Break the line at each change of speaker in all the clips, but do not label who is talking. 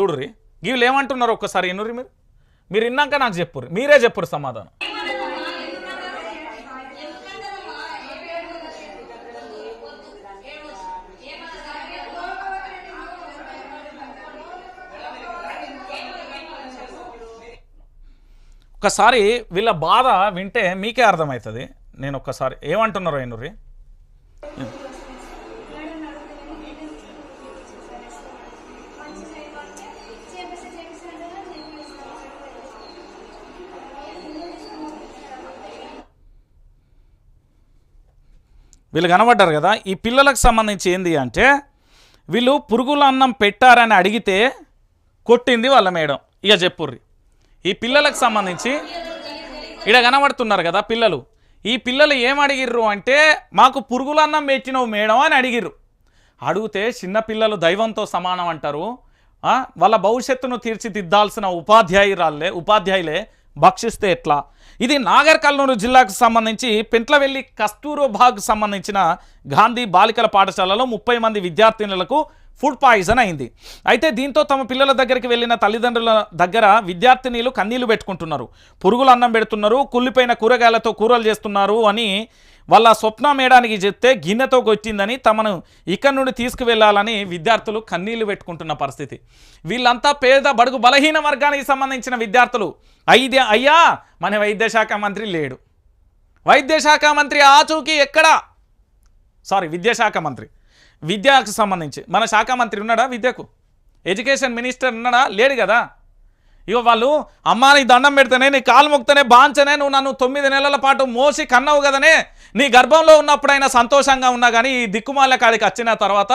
చూడుర్రి. వీళ్ళు ఏమంటున్నారు ఒక్కసారి ఎన్నుర్రి మీరు? మీరు ఇన్నాక నాకు చెప్పుర్రి. మీరే చెప్పురు సమాధానం. ఒక్కసారి వీళ్ళ బాధ వింటే మీకే అర్థమవుతుంది. నేను ఒక్కసారి ఏమంటున్నారో ఎన్నుర్రి వీళ్ళు కనబడ్డారు కదా ఈ పిల్లలకు సంబంధించి ఏంది అంటే వీళ్ళు పురుగుల అన్నం పెట్టారని అడిగితే కొట్టింది వాళ్ళ మేడం. ఇక చెప్పుర్రి. ఈ పిల్లలకు సంబంధించి ఇక్కడ కనబడుతున్నారు కదా పిల్లలు. ఈ పిల్లలు ఏం అడిగిర్రు అంటే మాకు పురుగుల అన్నం పెట్టినవు మేడం అని అడిగిర్రు. అడిగితే చిన్న పిల్లలు దైవంతో సమానం అంటారు. వాళ్ళ భవిష్యత్తును తీర్చిదిద్దాల్సిన ఉపాధ్యాయురాలే ఉపాధ్యాయులే భక్షిస్తే ఎట్లా? ఇది నాగర్ కర్నూలు జిల్లాకు సంబంధించి పెంట్లవెల్లి కస్తూర్బాగ్ సంబంధించిన గాంధీ బాలికల పాఠశాలలో ముప్పై మంది విద్యార్థినులకు ఫుడ్ పాయిజన్ అయింది. అయితే దీంతో తమ పిల్లల దగ్గరికి వెళ్ళిన తల్లిదండ్రుల దగ్గర విద్యార్థినీలు కన్నీళ్ళు పెట్టుకుంటున్నారు. పురుగులు అన్నం పెడుతున్నారు కుళ్ళిపోయిన కూరగాయలతో కూరలు చేస్తున్నారు అని వాళ్ళ స్వప్న మేడానికి చెప్తే గిన్నెతో కొట్టిందని తమను ఇక్కడి నుండి తీసుకువెళ్ళాలని విద్యార్థులు కన్నీళ్ళు పెట్టుకుంటున్న పరిస్థితి. వీళ్ళంతా పేద బడుగు బలహీన వర్గానికి సంబంధించిన విద్యార్థులు. అయితే అయ్యా మన వైద్యశాఖ మంత్రి లేడు. వైద్యశాఖ మంత్రి ఆచూకీ ఎక్కడా? సారీ విద్యాశాఖ మంత్రి. విద్యకు సంబంధించి. మన శాఖ మంత్రి ఉన్నాడా విద్యకు? ఎడ్యుకేషన్ మినిస్టర్ ఉన్నాడా? లేడు కదా. ఇగో వాళ్ళు అమ్మా నీ దండం పెడితేనే నీ కాలు మొక్తనే బాంచనే నువ్వు నన్ను తొమ్మిది నెలల పాటు మోసి కన్నావు కదనే నీ గర్భంలో ఉన్నప్పుడైనా సంతోషంగా ఉన్నా కానీ ఈ దిక్కుమాల కాడికి వచ్చిన తర్వాత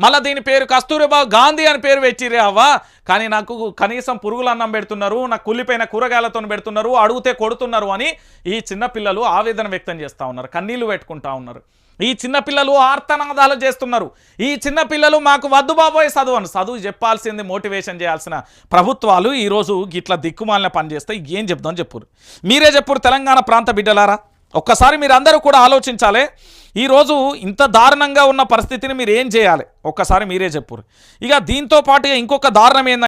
మళ్ళీ దీని పేరు కస్తూరిబా గాంధీ అని పేరు పెట్టిరే అవ్వ. కానీ నాకు కనీసం పురుగులు అన్నం పెడుతున్నారు నాకు కుళ్ళిపోయిన కూరగాయలతో పెడుతున్నారు అడిగితే కొడుతున్నారు అని ఈ చిన్నపిల్లలు ఆవేదన వ్యక్తం చేస్తూ ఉన్నారు కన్నీళ్ళు పెట్టుకుంటా ఉన్నారు. ఈ చిన్నపిల్లలు ఆర్తనాదాలు చేస్తున్నారు. ఈ చిన్నపిల్లలు మాకు వద్దు బాబోయ్ చదువు అని చదువు చెప్పాల్సింది మోటివేషన్ చేయాల్సిన ప్రభుత్వాలు ఈరోజు ఇట్లా దిక్కుమాలిన పని చేస్తే ఏం చెప్దాం చెప్పురు. మీరే చెప్పురు తెలంగాణ ప్రాంత బిడ్డలారా? ఒక్కసారి మీరు అందరూ కూడా ఆలోచించాలి. ఈరోజు ఇంత దారుణంగా ఉన్న పరిస్థితిని మీరు ఏం చేయాలి? ఒక్కసారి మీరే చెప్పురు ఇక దీంతో పాటుగా ఇంకొక దారుణం ఏంటంటే